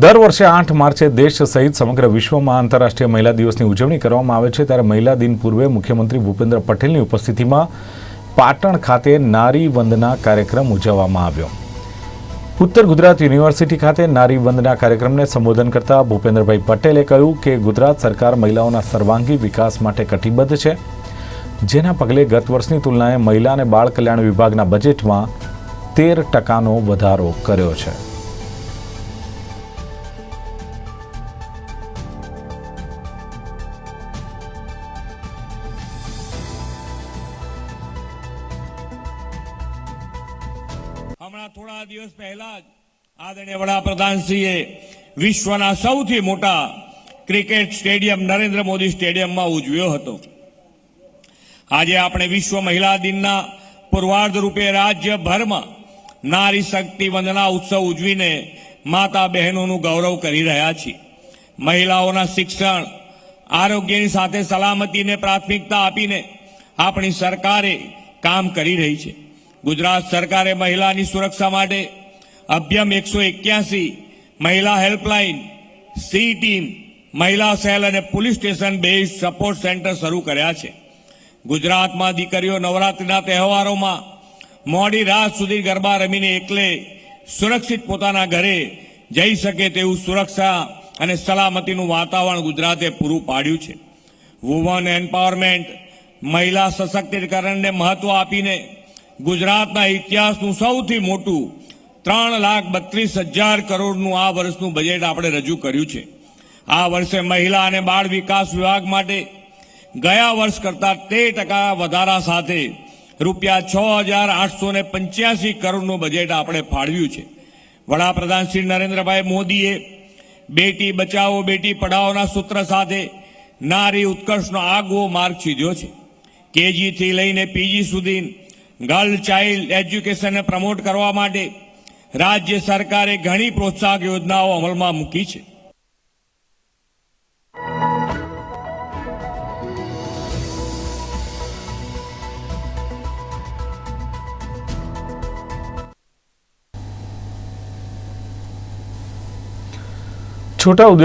દર વર્ષે આઠ માર્ચે દેશ સહિત સમગ્ર વિશ્વમાં આંતરરાષ્ટ્રીય મહિલા દિવસની ઉજવણી કરવામાં આવે છે. ત્યારે મહિલા દિન પૂર્વે મુખ્યમંત્રી ભૂપેન્દ્ર પટેલની ઉપસ્થિતિમાં પાટણ ખાતે નારી વંદના કાર્યક્રમ ઉજવવામાં આવ્યો. ઉત્તર ગુજરાત યુનિવર્સિટી ખાતે નારી વંદના કાર્યક્રમને સંબોધન કરતા ભૂપેન્દ્રભાઈ પટેલે કહ્યું કે ગુજરાત સરકાર મહિલાઓના સર્વાંગી વિકાસ માટે કટિબદ્ધ છે, જેના પગલે ગત વર્ષની તુલનાએ મહિલા અને બાળ કલ્યાણ વિભાગના બજેટમાં તેર ટકાનો વધારો કર્યો છે. હમણાં થોડા દિવસ પહેલા જ આદરણીય વડાપ્રધાનશ્રીએ વિશ્વના સૌથી મોટા ક્રિકેટ સ્ટેડિયમ નરેન્દ્ર મોદી સ્ટેડિયમમાં ઉજવ્યો હતો. આજે આપણે વિશ્વ મહિલા દિનના પૂર્વાર્ધ રૂપે રાજ્યભરમાં નારી શક્તિ વંદના ઉત્સવ ઉજવીને માતા બહેનોનું ગૌરવ કરી રહ્યા છીએ. મહિલાઓના શિક્ષણ, આરોગ્યની સાથે સલામતીને પ્રાથમિકતા આપીને આપણી સરકારે કામ કરી રહી છે. ગુજરાત સરકારે મહિલાની સુરક્ષા માટે અભ્યમ એકસો એક્યાસી મહિલા હેલ્પલાઇન, સી ટીમ, મહિલા સેલ અને police station base support centre શરૂ કર્યા છે. ગુજરાતમાં દીકરીઓ નવરાત્રિના તહેવારોમાં મોડી રાત સુધી ગરબા રમીને એકલે સુરક્ષિત પોતાના ઘરે જઈ શકે તેવું સુરક્ષા અને સલામતીનું વાતાવરણ ગુજરાતે પૂરું પાડ્યું છે. વુમન એમ્પાવરમેન્ટ મહિલા સશક્તિકરણને મહત્વ આપીને ગુજરાતના ઇતિહાસનું સૌથી મોટું ત્રણ લાખ બત્રીસ હજાર કરોડનું આ વર્ષનું બજેટ આપણે રજૂ કર્યું છે. આ વર્ષે મહિલા અને બાળ વિકાસ વિભાગ માટે ગયા વર્ષ કરતા તેર ટકા વધારા સાથે રૂપિયા છ હજાર આઠસો ને પંચ્યાસી કરોડનું બજેટ આપણે ફાળવ્યું છે. વડાપ્રધાન શ્રી નરેન્દ્રભાઈ મોદીએ બેટી બચાવો, બેટી પઢાઓના સૂત્ર સાથે નારી ઉત્કર્ષનો આગવો માર્ગ છીધ્યો છે. કેજીથી લઈને પીજી સુધી ગર્લ ચાઇલ્ડ એજ્યુકેશનને પ્રમોટ કરવા માટે રાજ્ય સરકારે ઘણી પ્રોત્સાહક યોજનાઓ અમલમાં મૂકી છે. છોટાઉદેપુર